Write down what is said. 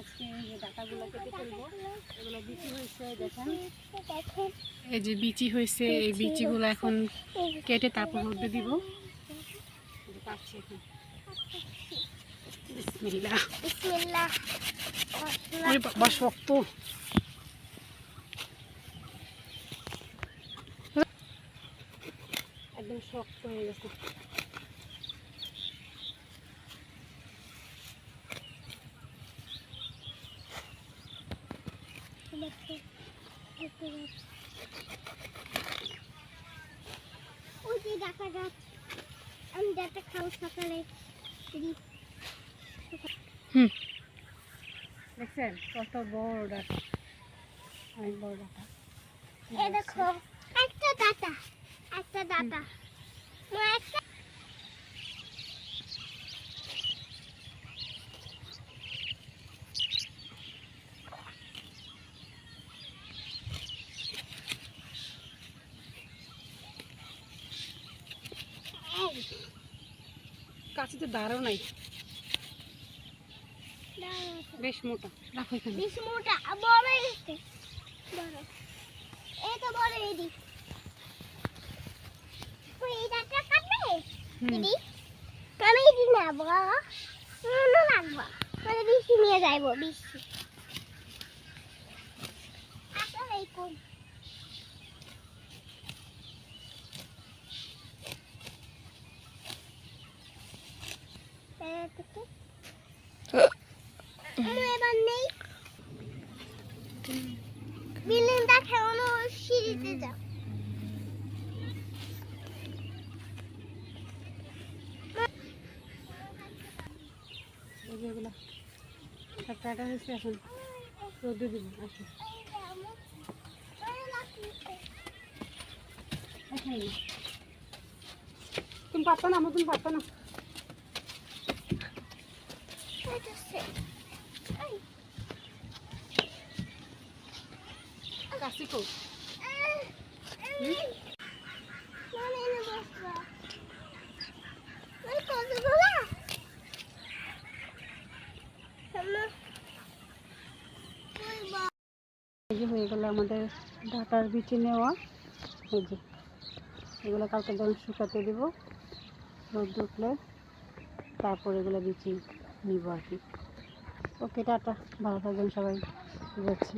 আজকে এই যে ডাটাগুলো কেটে ফেলব এগুলো বিচি হয়েছে দেখেন। দেখেন এই যে বিচি হয়েছে এই বিচিগুলো এখন কেটে তারপর রোদে দিব। এই এখন। বিসমিল্লাহ। বিসমিল্লাহ। আরে বাবা শক্ত একদম শক্ত হয়ে গেছে। ওই যে দেখা যাচ্ছে আমি ডাটা খাও সকালে হুম। দেখছেন? কত বড় ডাটা। অনেক বড় ডাটা। এই দেখো একটা ডাটা একটা ডাটা। একটা এই, কাছে তো দাঁড়াও নাই। বেশ মোটা রাখো এখানে। বেশ মোটা বড় হয়েছে বড়। এই তো বড় এদি ওই এই ডাটা কাটবে। দিদি? আমি এদি নেব মনে লাগবো মানে বেশি নিয়ে যাইবো বেশি আসলে কোন এবার নেই বিল্ডিং দেখে অন্য সিঁড়িতে যাও। এগুলো সব কাটা হয়েছে এখন রোদে দিব আসো তুমি পারতো না মতন পারতো না। কাশি হয়ে গেল আমাদের ডাটার বিচি নেওয়া। এই যে, এগুলো কালকে জল শুকাতে দেবো রোদ উঠলে তারপর এগুলো বিচি নিব আর কি। ওকে, টাটা, ভালো থাকবেন সবাই, যাচ্ছি।